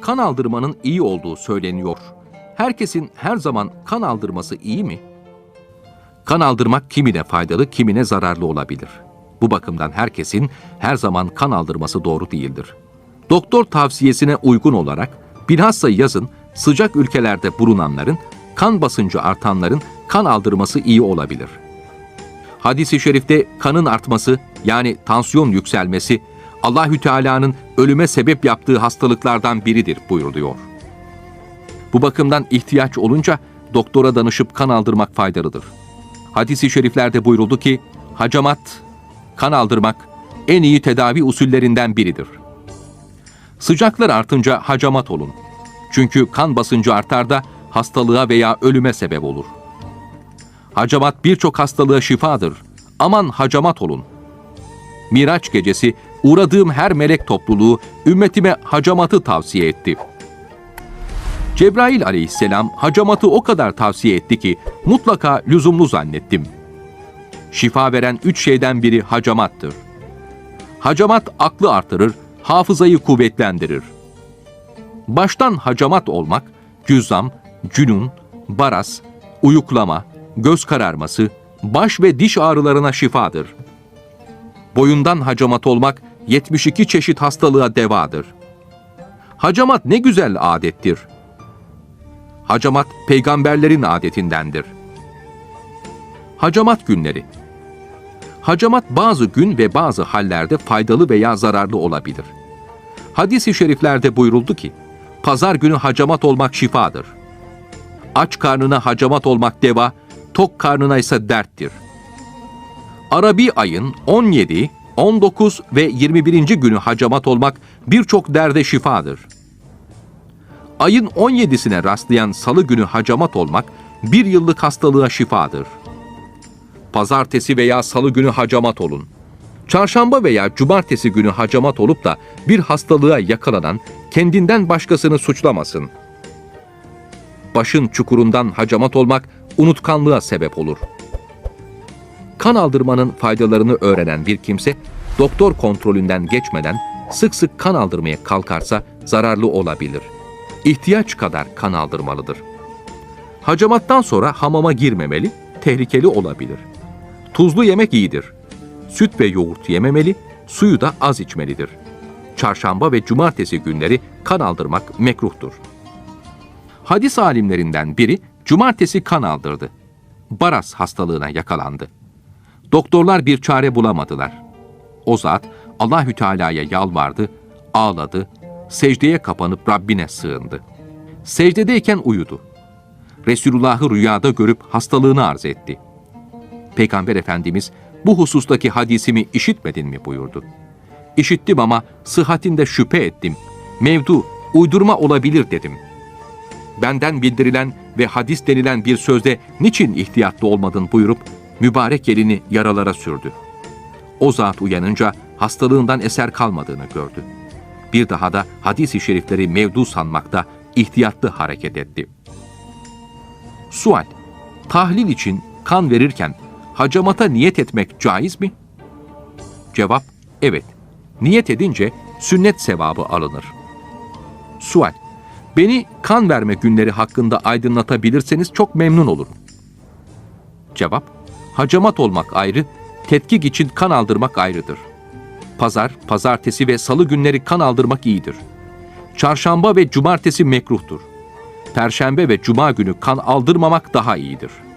kan aldırmanın iyi olduğu söyleniyor. Herkesin her zaman kan aldırması iyi mi? Kan aldırmak kimine faydalı, kimine zararlı olabilir. Bu bakımdan herkesin her zaman kan aldırması doğru değildir. Doktor tavsiyesine uygun olarak bilhassa yazın sıcak ülkelerde bulunanların, kan basıncı artanların kan aldırması iyi olabilir. Hadis-i şerifte kanın artması yani tansiyon yükselmesi Allahü Teala'nın ölüme sebep yaptığı hastalıklardan biridir buyuruluyor. Bu bakımdan ihtiyaç olunca doktora danışıp kan aldırmak faydalıdır. Hadis-i şeriflerde buyuruldu ki hacamat, kan aldırmak en iyi tedavi usullerinden biridir. Sıcaklar artınca hacamat olun. Çünkü kan basıncı artar da hastalığa veya ölüme sebep olur. Hacamat birçok hastalığa şifadır. Aman hacamat olun. Miraç gecesi uğradığım her melek topluluğu ümmetime hacamatı tavsiye etti. Cebrail aleyhisselam hacamatı o kadar tavsiye etti ki mutlaka lüzumlu zannettim. Şifa veren üç şeyden biri hacamattır. Hacamat aklı artırır, hafızayı kuvvetlendirir. Baştan hacamat olmak, cüzzam, cünun, baras, uyuklama, göz kararması, baş ve diş ağrılarına şifadır. Boyundan hacamat olmak 72 çeşit hastalığa devadır. Hacamat ne güzel adettir. Hacamat peygamberlerin adetindendir. Hacamat günleri Hacamat bazı gün ve bazı hallerde faydalı veya zararlı olabilir. Hadis-i şeriflerde buyuruldu ki, pazar günü hacamat olmak şifadır. Aç karnına hacamat olmak deva, tok karnına ise derttir. Arabi ayın 17, 19 ve 21. günü hacamat olmak birçok derde şifadır. Ayın 17'sine rastlayan salı günü hacamat olmak bir yıllık hastalığa şifadır. Pazartesi veya salı günü hacamat olun. Çarşamba veya cumartesi günü hacamat olup da bir hastalığa yakalanan kendinden başkasını suçlamasın. Başın çukurundan hacamat olmak unutkanlığa sebep olur. Kan aldırmanın faydalarını öğrenen bir kimse doktor kontrolünden geçmeden sık sık kan aldırmaya kalkarsa zararlı olabilir. İhtiyaç kadar kan aldırmalıdır. Hacamattan sonra hamama girmemeli, tehlikeli olabilir. Tuzlu yemek iyidir. Süt ve yoğurt yememeli, suyu da az içmelidir. Çarşamba ve cumartesi günleri kan aldırmak mekruhtur. Hadis alimlerinden biri cumartesi kan aldırdı. Baras hastalığına yakalandı. Doktorlar bir çare bulamadılar. O zat Allahü Teala'ya yalvardı, ağladı, secdeye kapanıp Rabbine sığındı. Secdedeyken uyudu. Resulullah'ı rüyada görüp hastalığını arz etti. Peygamber Efendimiz bu husustaki hadisimi işitmedin mi buyurdu. İşittim ama sıhhatinde şüphe ettim. Mevdu, uydurma olabilir dedim. Benden bildirilen ve hadis denilen bir sözde niçin ihtiyatlı olmadın buyurup mübarek elini yaralara sürdü. O zat uyanınca hastalığından eser kalmadığını gördü. Bir daha da hadis-i şerifleri mevdu sanmakta ihtiyatlı hareket etti. Sual Tahlil için kan verirken hacamata niyet etmek caiz mi? Cevap Evet. Niyet edince sünnet sevabı alınır. Sual Beni kan verme günleri hakkında aydınlatabilirseniz çok memnun olurum. Cevap Hacamat olmak ayrı, tetkik için kan aldırmak ayrıdır. Pazar, pazartesi ve salı günleri kan aldırmak iyidir. Çarşamba ve cumartesi mekruhtur. Perşembe ve cuma günü kan aldırmamak daha iyidir.''